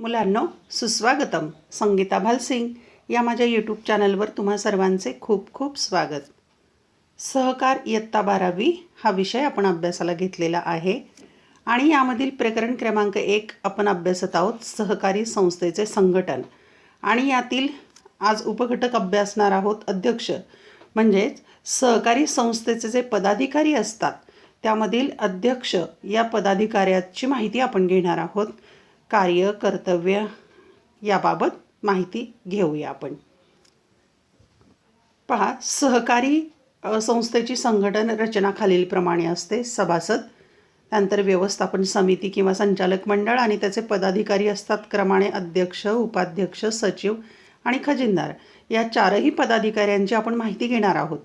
मुलांनो सुस्वागतम. संगीता भालसिंग या माझ्या यूट्यूब चॅनलवर तुम्हा सर्वांचे खूप खूप स्वागत. सहकार इयत्ता बारावी हा विषय आपण अभ्यासाला घेतलेला आहे आणि यामधील प्रकरण क्रमांक एक आपण अभ्यासत आहोत सहकारी संस्थेचे संघटन. आणि यातील आज उपघटक अभ्यासणार आहोत अध्यक्ष. म्हणजेच सहकारी संस्थेचे जे पदाधिकारी असतात त्यामधील अध्यक्ष या पदाधिकाऱ्याची माहिती आपण घेणार आहोत. कार्य कर्तव्य याबाबत माहिती घेऊया आपण. पहा सहकारी संस्थेची संघटन रचना खालीलप्रमाणे असते. सभासद त्यानंतर व्यवस्थापन समिती किंवा संचालक मंडळ आणि त्याचे पदाधिकारी असतात. क्रमाने अध्यक्ष उपाध्यक्ष सचिव आणि खजिनदार. या चारही पदाधिकाऱ्यांची आपण माहिती घेणार आहोत.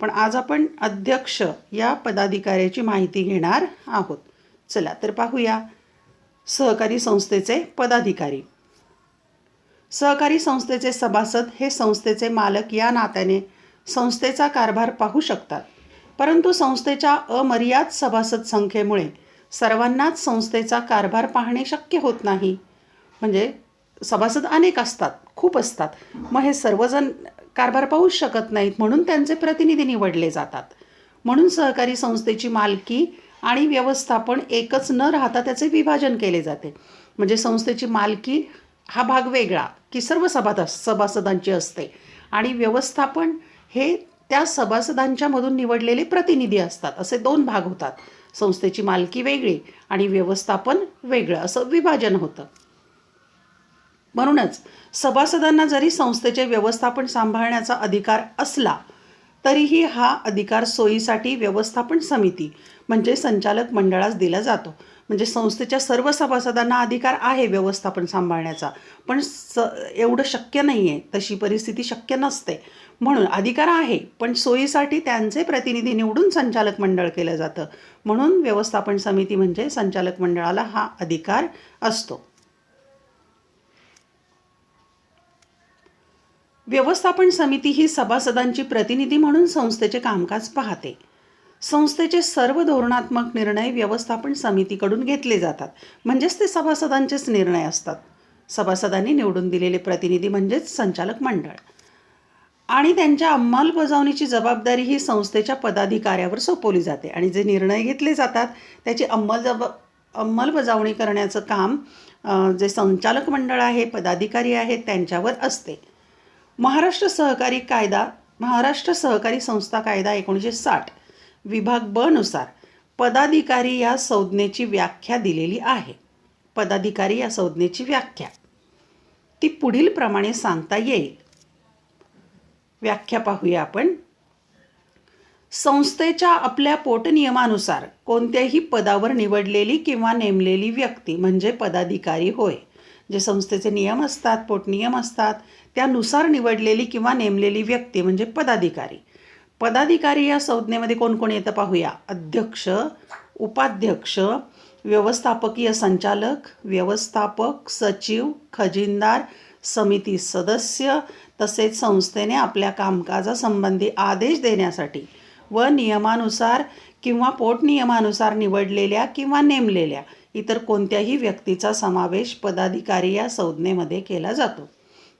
पण आज आपण अध्यक्ष या पदाधिकाऱ्याची माहिती घेणार आहोत. चला तर पाहूया. सहकारी संस्थेचे पदाधिकारी. सहकारी संस्थेचे सभासद हे संस्थेचे मालक या नात्याने संस्थेचा कारभार पाहू शकतात. परंतु संस्थेच्या अमर्याद सभासद संख्येमुळे सर्वांनाच संस्थेचा कारभार पाहणे शक्य होत नाही. म्हणजे सभासद अनेक असतात खूप असतात मग हे सर्वजण कारभार पाहूच शकत नाहीत म्हणून त्यांचे प्रतिनिधी निवडले जातात. म्हणून सहकारी संस्थेची मालकी आणि व्यवस्थापन एकच न राहता त्याचे विभाजन केले जाते. म्हणजे संस्थेची मालकी हा भाग वेगळा की सर्व सभादा सभासदांची असते. आणि व्यवस्थापन हे त्या सभासदांच्यामधून निवडलेले प्रतिनिधी असतात. असे दोन भाग होतात. संस्थेची मालकी वेगळी आणि व्यवस्थापन वेगळं असं विभाजन होतं. म्हणूनच सभासदांना जरी संस्थेचे व्यवस्थापन सांभाळण्याचा अधिकार असला तरीही हा अधिकार सोयीसाठी व्यवस्थापन समिती म्हणजे संचालक मंडळास दिला जातो. म्हणजे संस्थेच्या सर्व सभासदांना अधिकार आहे व्यवस्थापन सांभाळण्याचा. पण स एवढं शक्य नाही आहे तशी परिस्थिती शक्य नसते. म्हणून अधिकार आहे पण सोयीसाठी त्यांचे प्रतिनिधी निवडून संचालक मंडळ केलं जातं. म्हणून व्यवस्थापन समिती म्हणजे संचालक मंडळाला हा अधिकार असतो. व्यवस्थापन समिती ही सभासदांची प्रतिनिधी म्हणून संस्थेचे कामकाज पाहते. संस्थेचे सर्व धोरणात्मक निर्णय व्यवस्थापन समितीकडून घेतले जातात. म्हणजेच ते सभासदांचेच निर्णय असतात. सभासदांनी निवडून दिलेले प्रतिनिधी म्हणजेच संचालक मंडळ. आणि त्यांच्या अंमलबजावणीची जबाबदारी ही संस्थेच्या पदाधिकाऱ्यावर सोपवली जाते. आणि जे निर्णय घेतले जातात त्याची अंमलजब अंमलबजावणी करण्याचं काम जे संचालक मंडळ आहे पदाधिकारी आहेत त्यांच्यावर असते. महाराष्ट्र सहकारी कायदा महाराष्ट्र सहकारी संस्था कायदा एकोणीसशे साठ विभाग ब नुसार पदाधिकारी या संज्ञेची व्याख्या दिलेली आहे. पदाधिकारी या संज्ञेची व्याख्या. ती पुढील प्रमाणे सांगता येईल. व्याख्या पाहूया आपण. संस्थेच्या आपल्या पोटनियमानुसार कोणत्याही पदावर निवडलेली किंवा नेमलेली व्यक्ती म्हणजे पदाधिकारी होय जे संस्थेचे नियम असतात पोटनियम असतात त्यानुसार निवडलेली किंवा नेमलेली व्यक्ती म्हणजे पदाधिकारी. पदाधिकारी या संज्ञेमध्ये कोण कोण येतं पाहूया? अध्यक्ष उपाध्यक्ष व्यवस्थापकीय संचालक व्यवस्थापक सचिव खजिनदार समिती सदस्य तसेच संस्थेने आपल्या कामकाजासंबंधी आदेश देण्यासाठी व नियमानुसार किंवा पोटनियमानुसार निवडलेल्या किंवा नेमलेल्या इतर कोणत्याही व्यक्तीचा समावेश पदाधिकारी या संज्ञेमध्ये केला जातो.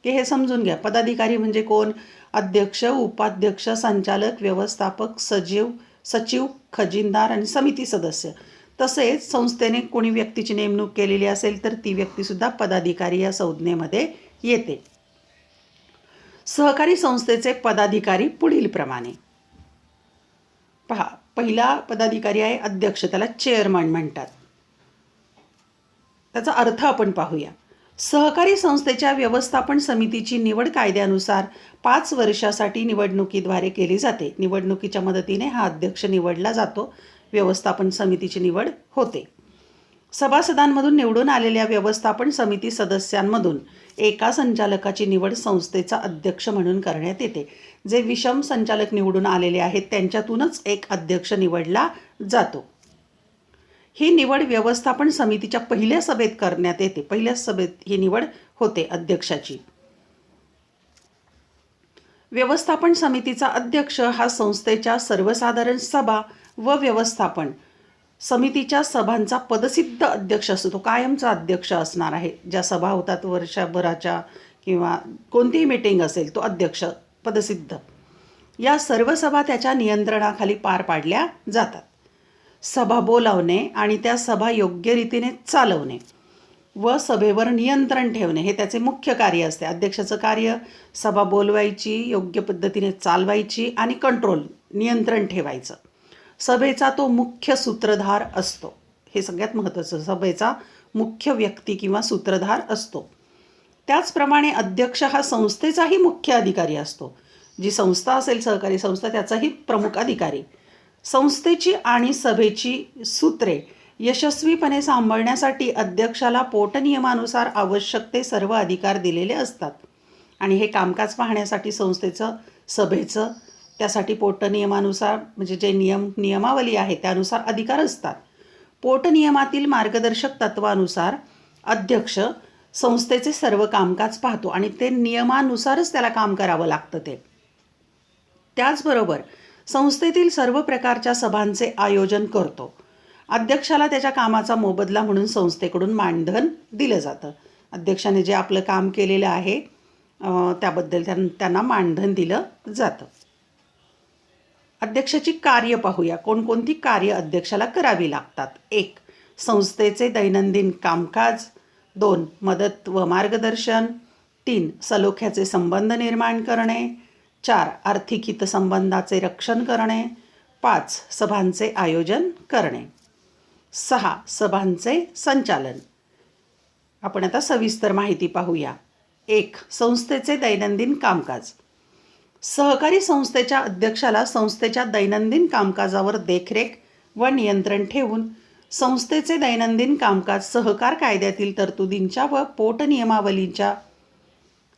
की हे समजून घ्या. पदाधिकारी म्हणजे कोण? अध्यक्ष उपाध्यक्ष संचालक व्यवस्थापक सजीव सचिव खजिनदार आणि समिती सदस्य. तसेच संस्थेने कोणी व्यक्तीची नेमणूक केलेली असेल तर ती व्यक्तीसुद्धा पदाधिकारी या संज्ञेमध्ये येते. सहकारी संस्थेचे पदाधिकारी पुढीलप्रमाणे. पहा पहिला पदाधिकारी आहे अध्यक्ष. त्याला चेअरमन म्हणतात. त्याचा अर्थ आपण पाहूया. सहकारी संस्थेच्या व्यवस्थापन समितीची निवड कायद्यानुसार पाच वर्षासाठी निवडणुकीद्वारे केली जाते. निवडणुकीच्या मदतीने हा अध्यक्ष निवडला जातो. व्यवस्थापन समितीची निवड होते. सभासदांमधून निवडून आलेल्या व्यवस्थापन समिती सदस्यांमधून एका संचालकाची निवड संस्थेचा अध्यक्ष म्हणून करण्यात येते. जे विषम संचालक निवडून आलेले आहेत त्यांच्यातूनच एक अध्यक्ष निवडला जातो. ही निवड व्यवस्थापन समितीच्या पहिल्या सभेत करण्यात येते. पहिल्या सभेत ही निवड होते अध्यक्षाची. व्यवस्थापन समितीचा अध्यक्ष हा संस्थेच्या सर्वसाधारण सभा व व्यवस्थापन समितीच्या सभांचा पदसिद्ध अध्यक्ष असतो. तो कायमचा अध्यक्ष असणार आहे. ज्या सभा होतात वर्षभराच्या किंवा कोणतीही मीटिंग असेल तो अध्यक्ष पदसिद्ध. या सर्व सभा त्याच्या नियंत्रणाखाली पार पाडल्या जातात. सभा बोलावणे आणि त्या सभा योग्य रीतीने चालवणे व सभेवर नियंत्रण ठेवणे हे त्याचे मुख्य कार्य असते. अध्यक्षाचं कार्य सभा बोलवायची योग्य पद्धतीने चालवायची आणि कंट्रोल नियंत्रण ठेवायचं. सभेचा तो मुख्य सूत्रधार असतो. हे सगळ्यात महत्त्वाचं सभेचा मुख्य व्यक्ती किंवा सूत्रधार असतो. त्याचप्रमाणे अध्यक्ष हा संस्थेचाही मुख्य अधिकारी असतो. जी संस्था असेल सहकारी संस्था त्याचाही प्रमुख अधिकारी. संस्थेची आणि सभेची सूत्रे यशस्वीपणे सांभाळण्यासाठी अध्यक्षाला पोटनियमानुसार आवश्यक ते सर्व अधिकार दिलेले असतात. आणि हे कामकाज पाहण्यासाठी संस्थेचं सभेचं त्यासाठी पोटनियमानुसार म्हणजे जे नियम नियमावली आहे त्यानुसार अधिकार असतात. पोटनियमातील मार्गदर्शक तत्वानुसार अध्यक्ष संस्थेचे सर्व कामकाज पाहतो आणि ते नियमानुसारच त्याला काम करावं लागतं ते. त्याचबरोबर संस्थेतील सर्व प्रकारच्या सभांचे आयोजन करतो. अध्यक्षाला त्याच्या कामाचा मोबदला म्हणून संस्थेकडून मानधन दिलं जातं. अध्यक्षाने जे आपलं काम केलेलं आहे त्याबद्दल त्यां त्यांना मानधन दिलं जातं. अध्यक्षाची कार्य पाहूया. कोणकोणती कार्य अध्यक्षाला करावी लागतात? एक संस्थेचे दैनंदिन कामकाज. दोन मदत व मार्गदर्शन. तीन सलोख्याचे संबंध निर्माण करणे. चार आर्थिक हितसंबंधाचे रक्षण करणे. पाच सभांचे आयोजन करणे. सहा सभांचे संचालन. आपण आता सविस्तर माहिती पाहूया. एक संस्थेचे दैनंदिन कामकाज. सहकारी संस्थेच्या अध्यक्षाला संस्थेच्या दैनंदिन कामकाजावर देखरेख व नियंत्रण ठेवून संस्थेचे दैनंदिन कामकाज सहकार कायद्यातील तरतुदींच्या व पोटनियमावलीच्या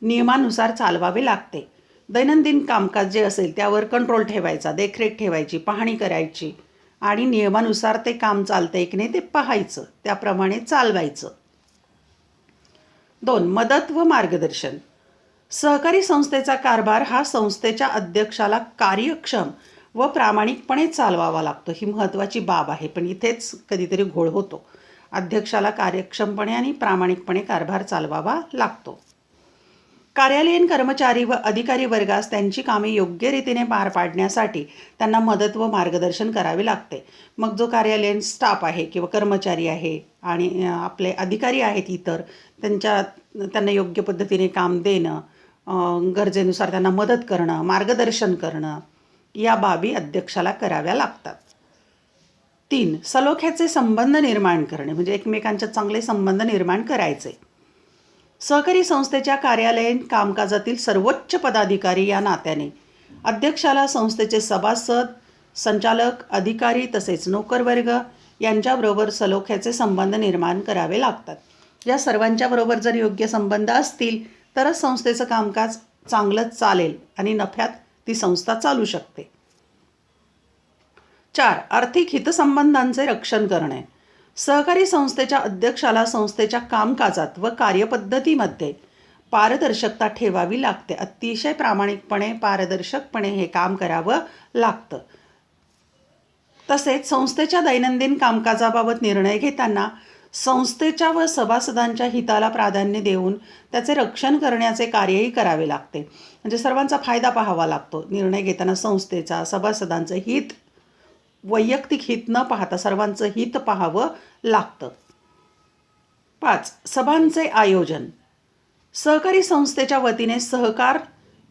नियमानुसार चालवावे लागते. दैनंदिन कामकाज जे असेल त्यावर कंट्रोल ठेवायचा देखरेख ठेवायची पाहणी करायची. आणि नियमानुसार ते काम चालतंय की नाही ते पाहायचं त्याप्रमाणे चालवायचं. दोन मदत व मार्गदर्शन. सहकारी संस्थेचा कारभार हा संस्थेच्या अध्यक्षाला कार्यक्षम व प्रामाणिकपणे चालवावा लागतो. ही महत्त्वाची बाब आहे पण इथेच कधीतरी घोळ होतो. अध्यक्षाला कार्यक्षमपणे आणि प्रामाणिकपणे कारभार चालवावा लागतो. कार्यालयीन कर्मचारी व अधिकारी वर्गास त्यांची कामे योग्य रीतीने पार पाडण्यासाठी त्यांना मदत व मार्गदर्शन करावे लागते. मग जो कार्यालयीन स्टाफ आहे किंवा कर्मचारी आहे आणि आपले अधिकारी आहेत इतर त्यांच्या त्यांना योग्य पद्धतीने काम देणं गरजेनुसार त्यांना मदत करणं मार्गदर्शन करणं या बाबी अध्यक्षाला कराव्या लागतात. तीन सलोख्याचे संबंध निर्माण करणे म्हणजे एकमेकांच्या चांगले संबंध निर्माण करायचे. सहकारी संस्थेच्या कार्यालयीन कामकाजातील सर्वोच्च पदाधिकारी या नात्याने. अध्यक्षाला संस्थेचे सभासद संचालक अधिकारी तसेच नोकरवर्ग यांच्याबरोबर सलोख्याचे संबंध निर्माण करावे लागतात. या सर्वांच्या बरोबर जर योग्य संबंध असतील तरच संस्थेचं कामकाज चांगलं चालेल आणि नफ्यात ती संस्था चालू शकते. चार आर्थिक हितसंबंधांचे रक्षण करणे. सहकारी संस्थेच्या अध्यक्षाला संस्थेच्या कामकाजात व कार्यपद्धतीमध्ये पारदर्शकता ठेवावी लागते. अतिशय प्रामाणिकपणे पारदर्शकपणे हे काम करावं लागतं. तसेच संस्थेच्या दैनंदिन कामकाजाबाबत निर्णय घेताना संस्थेच्या व सभासदांच्या हिताला प्राधान्य देऊन त्याचे रक्षण करण्याचे कार्यही करावे लागते. म्हणजे सर्वांचा फायदा पाहावा लागतो. निर्णय घेताना संस्थेचा सभासदांचं हित वैयक्तिक हित न पाहता सर्वांचं हित पाहावं लागतं. पाच सभांचे आयोजन. सहकारी संस्थेच्या वतीने सहकार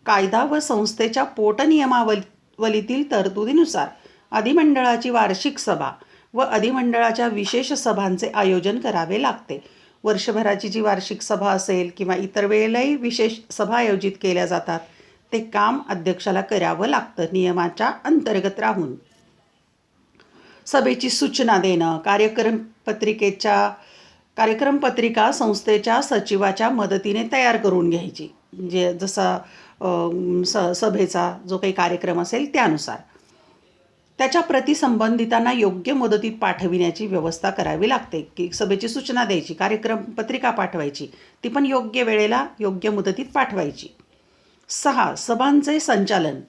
कायदा व संस्थेच्या पोटनियमावलीतील तरतुदीनुसार अधिमंडळाची वार्षिक सभा व अधिमंडळाच्या विशेष सभांचे आयोजन करावे लागते. वर्षभराची जी वार्षिक सभा असेल किंवा इतर वेळेलाही विशेष सभा आयोजित केल्या जातात ते काम अध्यक्षाला करावं लागतं नियमाच्या अंतर्गत राहून. सभेची सूचना देणं कार्यक्रम पत्रिकेच्या कार्यक्रम पत्रिका संस्थेच्या सचिवाच्या मदतीने तयार करून घ्यायची. म्हणजे जसा स सभेचा जो काही कार्यक्रम असेल त्यानुसार. त्याच्या प्रति संबंधितांना योग्य मुदतीत पाठविण्याची व्यवस्था करावी लागते. की सभेची सूचना द्यायची कार्यक्रम पत्रिका पाठवायची ती पण योग्य वेळेला योग्य मुदतीत पाठवायची. सहा सभांचे संचालन.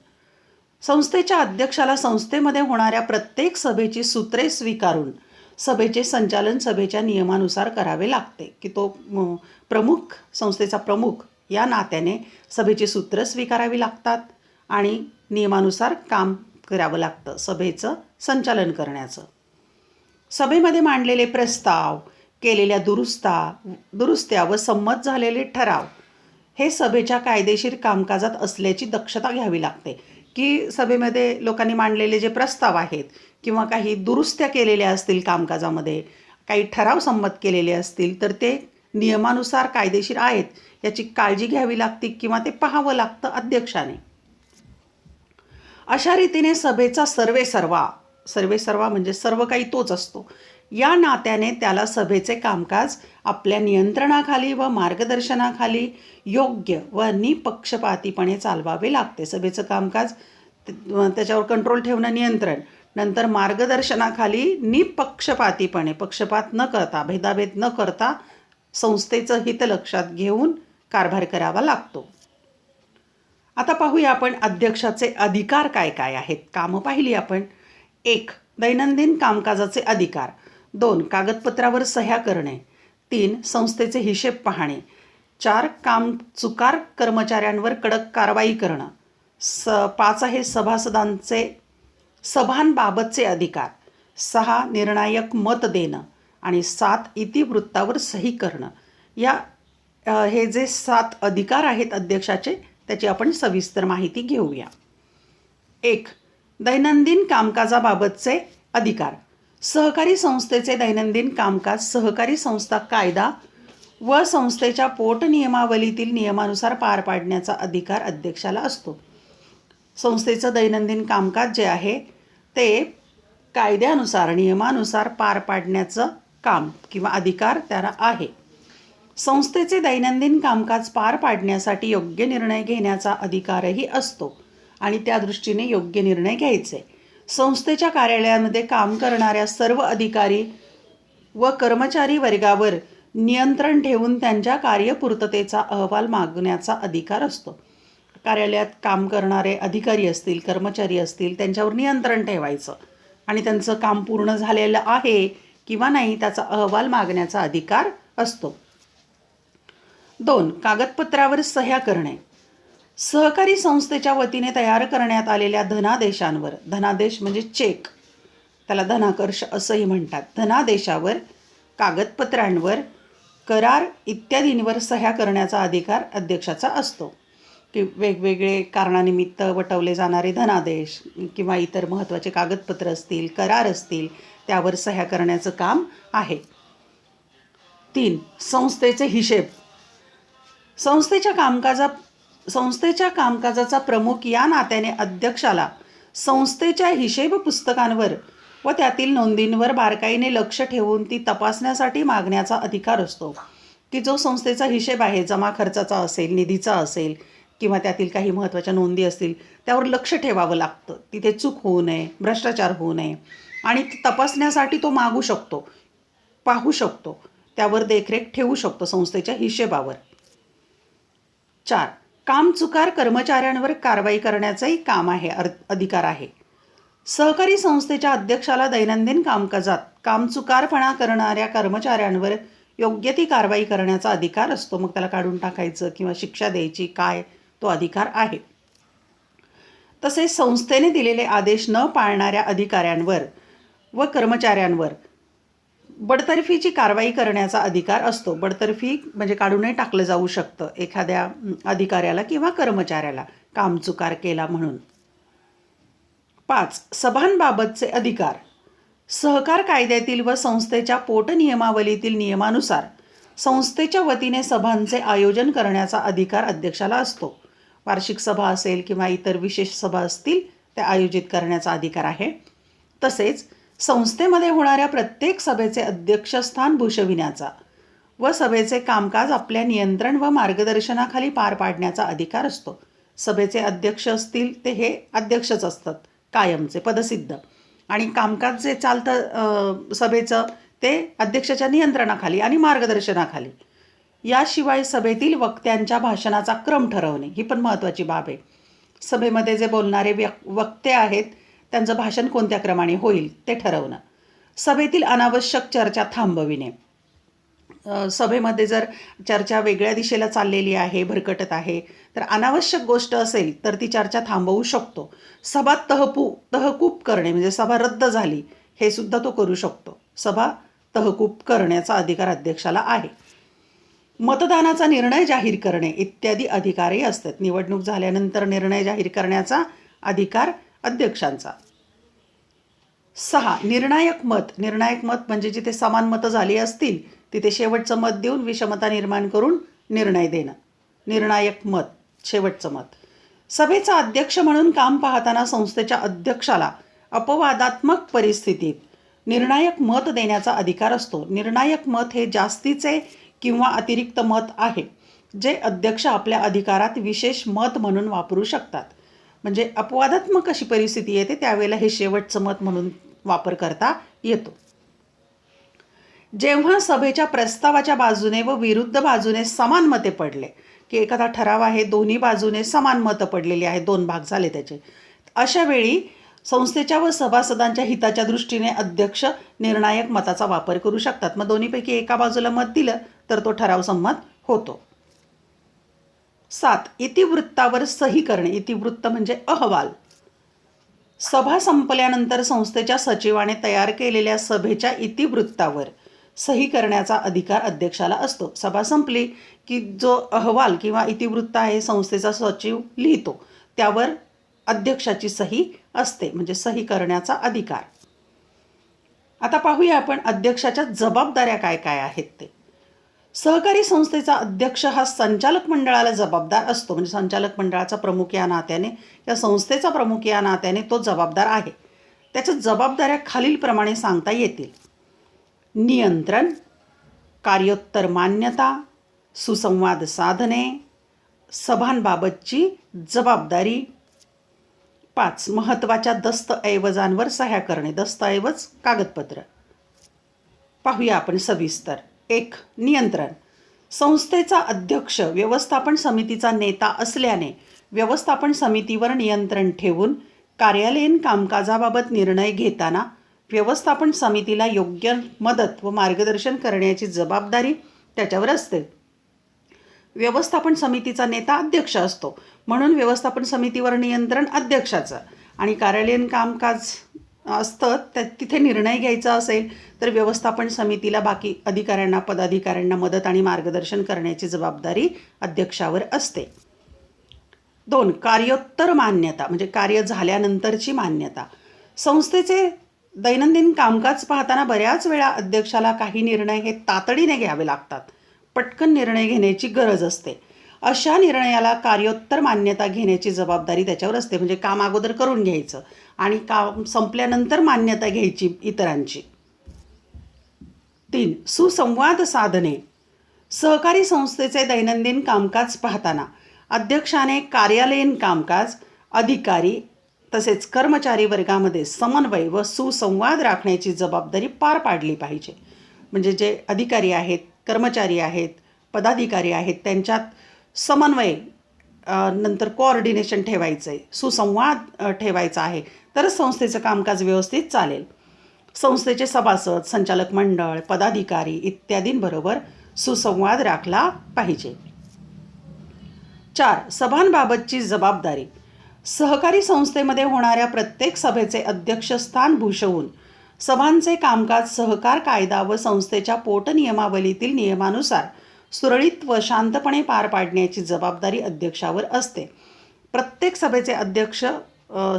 संस्थेच्या अध्यक्षाला संस्थेमध्ये होणाऱ्या प्रत्येक सभेची सूत्रे स्वीकारून सभेचे संचालन सभेच्या नियमानुसार करावे लागते की तो प्रमुख संस्थेचा प्रमुख या नात्याने सभेची सूत्र स्वीकारावी लागतात आणि नियमानुसार काम करावं लागतं सभेचं संचालन करण्याचं. सभेमध्ये मांडलेले प्रस्ताव केलेल्या दुरुस्ता दुरुस्त्या व संमत झालेले ठराव हे सभेच्या कायदेशीर कामकाजात असल्याची दक्षता घ्यावी लागते. की सभेमध्ये लोकांनी मांडलेले जे प्रस्ताव आहेत किंवा काही दुरुस्त्या केलेल्या असतील कामकाजामध्ये काही ठराव संमत केलेले असतील तर ते नियमानुसार कायदेशीर आहेत याची काळजी घ्यावी लागते किंवा ते पाहावं लागतं अध्यक्षाने. अशा रीतीने सभेचा सर्वे सर्वा सर्वे सर्वा म्हणजे सर्व काही तोच असतो. या नात्याने त्याला सभेचे कामकाज आपल्या नियंत्रणाखाली व मार्गदर्शनाखाली योग्य व निपक्षपातीपणे चालवावे लागते. सभेचं कामकाज त्याच्यावर कंट्रोल ठेवणं नियंत्रण. नंतर मार्गदर्शनाखाली निपक्षपातीपणे पक्षपात न करता भेदाभेद न करता संस्थेचं हित लक्षात घेऊन कारभार करावा लागतो. आता पाहूया आपण अध्यक्षाचे अधिकार काय काय आहेत. कामं पाहिली आपण. एक दैनंदिन कामकाजाचे अधिकार. दोन कागदपत्रावर सह्या करणे. तीन संस्थेचे हिशेब पाहणे. चार काम चुकार कर्मचाऱ्यांवर कडक कारवाई करणं. स पाच आहे सभासदांचे सभांबाबतचे अधिकार. सहा निर्णायक मत देणं. आणि सात इतिवृत्तावर सही करणं. या हे जे सात अधिकार आहेत अध्यक्षाचे त्याची आपण सविस्तर माहिती घेऊया. एक दैनंदिन कामकाजाबाबतचे अधिकार. सहकारी संस्थेचे दैनंदिन कामकाज सहकारी संस्था कायदा व संस्थेच्या पोटनियमावलीतील नियमानुसार पार पाडण्याचा अधिकार अध्यक्षाला असतो. संस्थेचं दैनंदिन कामकाज जे आहे ते कायद्यानुसार नियमानुसार पार पाडण्याचं काम किंवा अधिकार त्याला आहे. संस्थेचे दैनंदिन कामकाज पार पाडण्यासाठी योग्य निर्णय घेण्याचा अधिकारही असतो आणि त्या दृष्टीने योग्य निर्णय घ्यायचे. संस्थेच्या कार्यालयामध्ये काम करणाऱ्या सर्व अधिकारी व कर्मचारी वर्गावर नियंत्रण ठेवून त्यांच्या कार्यपूर्ततेचा अहवाल मागण्याचा अधिकार असतो. कार्यालयात काम करणारे अधिकारी असतील कर्मचारी असतील त्यांच्यावर नियंत्रण ठेवायचं आणि त्यांचं काम पूर्ण झालेलं आहे किंवा नाही त्याचा अहवाल मागण्याचा अधिकार असतो. दोन कागदपत्रावर सह्या करणे. सहकारी संस्थेच्या वतीने तयार करण्यात आलेल्या धनादेशांवर धनादेश म्हणजे चेक त्याला धनाकर्ष असंही म्हणतात. धनादेशावर कागदपत्रांवर करार इत्यादींवर सह्या करण्याचा अधिकार अध्यक्षाचा असतो. की वेगवेगळे कारणानिमित्त वटवले जाणारे धनादेश किंवा इतर महत्त्वाचे कागदपत्र असतील करार असतील त्यावर सह्या करण्याचं काम आहे. तीन संस्थेचे हिशेब. संस्थेच्या कामकाजा संस्थेच्या कामकाजाचा प्रमुख या नात्याने अध्यक्षाला संस्थेच्या हिशेब पुस्तकांवर व त्यातील नोंदींवर बारकाईने लक्ष ठेवून ती तपासण्यासाठी मागण्याचा अधिकार असतो. की जो संस्थेचा हिशेब आहे जमा खर्चाचा असेल निधीचा असेल किंवा त्यातील काही महत्त्वाच्या नोंदी असतील त्यावर लक्ष ठेवावं लागतं. तिथे चूक होऊ नये भ्रष्टाचार होऊ नये आणि तपासण्यासाठी तो मागू शकतो पाहू शकतो त्यावर देखरेख ठेवू शकतो संस्थेच्या हिशेबावर. चार कामचुकार कर्मचाऱ्यांवर कारवाई करण्याचंही काम आहे अर अधिकार आहे. सहकारी संस्थेच्या अध्यक्षाला दैनंदिन कामकाजात कामचुकारपणा करणाऱ्या कर्मचाऱ्यांवर योग्य ती कारवाई करण्याचा अधिकार असतो. मग त्याला काढून टाकायचं किंवा शिक्षा द्यायची काय तो अधिकार आहे. तसेच संस्थेने दिलेले आदेश न पाळणाऱ्या अधिकाऱ्यांवर व कर्मचाऱ्यांवर बडतर्फीची कारवाई करण्याचा अधिकार असतो. बडतर्फी म्हणजे काढूनही टाकलं जाऊ शकतं एखाद्या अधिकाऱ्याला किंवा कर्मचाऱ्याला कामचुकार केला म्हणून. पाच सभांबाबतचे अधिकार. सहकार कायद्यातील व संस्थेच्या पोटनियमावलीतील नियमानुसार संस्थेच्या वतीने सभांचे आयोजन करण्याचा अधिकार अध्यक्षाला असतो. वार्षिक सभा असेल किंवा इतर विशेष सभा असतील त्या आयोजित करण्याचा अधिकार आहे. तसेच संस्थेमध्ये होणाऱ्या प्रत्येक सभेचे अध्यक्षस्थान भूषविण्याचा व सभेचे कामकाज आपल्या नियंत्रण व मार्गदर्शनाखाली पार पाडण्याचा अधिकार असतो. सभेचे अध्यक्ष असतील ते हे अध्यक्षच असतात कायमचे पदसिद्ध. आणि कामकाज जे चालतं सभेचं ते अध्यक्षाच्या नियंत्रणाखाली आणि मार्गदर्शनाखाली. याशिवाय सभेतील वक्त्यांच्या भाषणाचा क्रम ठरवणे ही पण महत्त्वाची बाब आहे. सभेमध्ये जे बोलणारे व्यक् वक्ते आहेत त्यांचं भाषण कोणत्या क्रमाने होईल ते ठरवणं. सभेतील अनावश्यक चर्चा थांबविणे. सभेमध्ये जर चर्चा वेगळ्या दिशेला चाललेली आहे भरकटत आहे तर अनावश्यक गोष्ट असेल तर ती चर्चा थांबवू शकतो. सभा तहपू तहकूब करणे म्हणजे सभा रद्द झाली हे सुद्धा तो करू शकतो. सभा तहकूब करण्याचा अधिकार अध्यक्षाला आहे. मतदानाचा निर्णय जाहीर करणे इत्यादी अधिकारही असतात. निवडणूक झाल्यानंतर निर्णय जाहीर करण्याचा अधिकार अध्यक्षांचा. सहा निर्णायक मत. निर्णायक मत म्हणजे जिथे समान मतं झाली असतील तिथे शेवटचं मत देऊन विषमता निर्माण करून निर्णय देणं. निर्णायक मत शेवटचं मत. सभेचा अध्यक्ष म्हणून काम पाहताना संस्थेच्या अध्यक्षाला अपवादात्मक परिस्थितीत निर्णायक मत देण्याचा अधिकार असतो. निर्णायक मत हे जास्तीचे किंवा अतिरिक्त मत आहे जे अध्यक्ष आपल्या अधिकारात विशेष मत म्हणून वापरू शकतात. म्हणजे अपवादात्मक अशी परिस्थिती येते त्यावेळेला हे शेवटचं मत म्हणून वापर करता येतो. जेव्हा सभेच्या प्रस्तावाच्या बाजूने व विरुद्ध बाजूने समान मते पडले की एखादा ठराव आहे दोन्ही बाजूने समान मतं पडलेली आहेत दोन भाग झाले त्याचे अशा वेळी संस्थेच्या व सभासदांच्या हिताच्या दृष्टीने अध्यक्ष निर्णायक मताचा वापर करू शकतात. मग दोन्हीपैकी एका बाजूला मत दिलं तर तो ठराव संमत होतो. सात इतिवृत्तावर सही करणे. इतिवृत्त म्हणजे अहवाल. सभा संपल्यानंतर संस्थेच्या सचिवाने तयार केलेल्या सभेच्या इतिवृत्तावर सही करण्याचा अधिकार अध्यक्षाला असतो. सभा संपली की जो अहवाल किंवा इतिवृत्त आहे संस्थेचा सचिव लिहितो. त्यावर अध्यक्षाची सही असते म्हणजे सही करण्याचा अधिकार. आता पाहूया आपण अध्यक्षाच्या जबाबदाऱ्या काय काय आहेत ते. सहकारी संस्थेचा अध्यक्ष हा संचालक मंडळाला जबाबदार असतो. म्हणजे संचालक मंडळाचा प्रमुख या नात्याने या संस्थेचा प्रमुख या नात्याने तो जबाबदार आहे. त्याच्या जबाबदाऱ्या खालीलप्रमाणे सांगता येतील. नियंत्रण कार्योत्तर मान्यता सुसंवाद साधने सभांबाबतची जबाबदारी पाच महत्त्वाच्या दस्तऐवजांवर सह्या करणे दस्तऐवज कागदपत्र. पाहूया आपण सविस्तर. एक नियंत्रण. संस्थेचा अध्यक्ष व्यवस्थापन समितीचा नेता असल्याने व्यवस्थापन समितीवर नियंत्रण ठेवून कार्यालयीन कामकाजाबाबत निर्णय घेताना व्यवस्थापन समितीला योग्य मदत व मार्गदर्शन करण्याची जबाबदारी त्याच्यावर असते. व्यवस्थापन समितीचा नेता अध्यक्ष असतो. म्हणून व्यवस्थापन समितीवर नियंत्रण अध्यक्षाचं आणि कार्यालयीन कामकाज असतं त्या तिथे निर्णय घ्यायचा असेल तर व्यवस्थापन समितीला बाकी अधिकाऱ्यांना पदाधिकाऱ्यांना मदत आणि मार्गदर्शन करण्याची जबाबदारी अध्यक्षावर असते. दोन कार्योत्तर मान्यता म्हणजे कार्य झाल्यानंतरची मान्यता. संस्थेचे दैनंदिन कामकाज पाहताना बऱ्याच वेळा अध्यक्षाला काही निर्णय हे तातडीने घ्यावे लागतात. पटकन निर्णय घेण्याची गरज असते. अशा निर्णयाला कार्योत्तर मान्यता घेण्याची जबाबदारी त्याच्यावर असते. म्हणजे काम अगोदर करून घ्यायचं आणि काम संपल्यानंतर मान्यता घ्यायची इतरांची. तीन सुसंवाद साधने सहकारी संस्थेचे दैनंदिन कामकाज पाहताना अध्यक्षाने कार्यालयीन कामकाज अधिकारी तसेच कर्मचारी वर्गामध्ये समन्वय व सुसंवाद राखण्याची जबाबदारी पार पाडली पाहिजे. म्हणजे जे अधिकारी आहेत कर्मचारी आहेत पदाधिकारी आहेत त्यांच्यात समन्वय नंतर कोऑर्डिनेशन ठेवायचं आहे सुसंवाद ठेवायचा आहे. तरच संस्थेचं कामकाज व्यवस्थित चालेल. संस्थेचे सभासद संचालक मंडळ पदाधिकारी इत्यादींबरोबर सुसंवाद राखला पाहिजे. चार सभांबाबतची जबाबदारी. सहकारी संस्थेमध्ये होणाऱ्या प्रत्येक सभेचे अध्यक्षस्थान भूषवून सभांचे कामकाज सहकार कायदा व संस्थेच्या पोटनियमावलीतील नियमानुसार सुरळीत व शांतपणे पार पाडण्याची जबाबदारी अध्यक्षावर असते. प्रत्येक सभेचे अध्यक्ष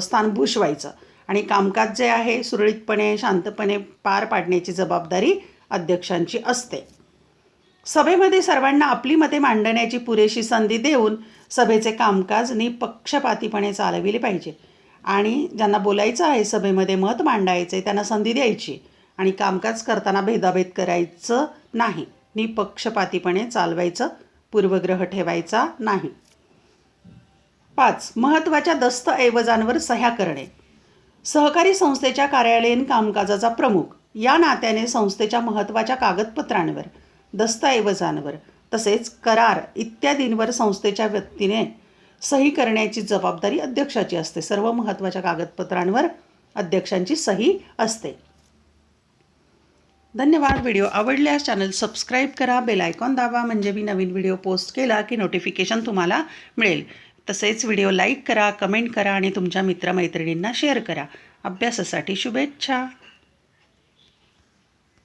स्थान भूषवायचं आणि कामकाज जे आहे सुरळीतपणे शांतपणे पार पाडण्याची जबाबदारी अध्यक्षांची असते. सभेमध्ये सर्वांना आपली मते मांडण्याची पुरेशी संधी देऊन सभेचे कामकाज निपक्षपातीपणे चालविले पाहिजे. आणि ज्यांना बोलायचं आहे सभेमध्ये मत मांडायचं आहे त्यांना संधी द्यायची आणि कामकाज करताना भेदाभेद करायचं नाही. निपक्षपातीपणे चालवायचं पूर्वग्रह ठेवायचा नाही. पाच महत्त्वाच्या दस्तऐवजांवर सह्या करणे. सहकारी संस्थेच्या कार्यालयीन कामकाजाचा प्रमुख. या नात्याने संस्थेच्या महत्त्वाच्या कागदपत्रांवर दस्तऐवजांवर तसेच करार इत्यादींवर संस्थेच्या व्यक्तीने सही करण्याची जबाबदारी अध्यक्षाची असते. सर्व महत्त्वाच्या कागदपत्रांवर अध्यक्षांची सही असते. धन्यवाद. व्हिडिओ आवडल्यास चॅनल सबस्क्राईब करा बेल आयकॉन दाबा म्हणजे मी नवीन व्हिडिओ पोस्ट केला की नोटिफिकेशन तुम्हाला मिळेल. तसेच व्हिडिओ लाईक करा कमेंट करा आणि तुमच्या मित्रमैत्रिणींना शेअर करा. अभ्यासासाठी शुभेच्छा.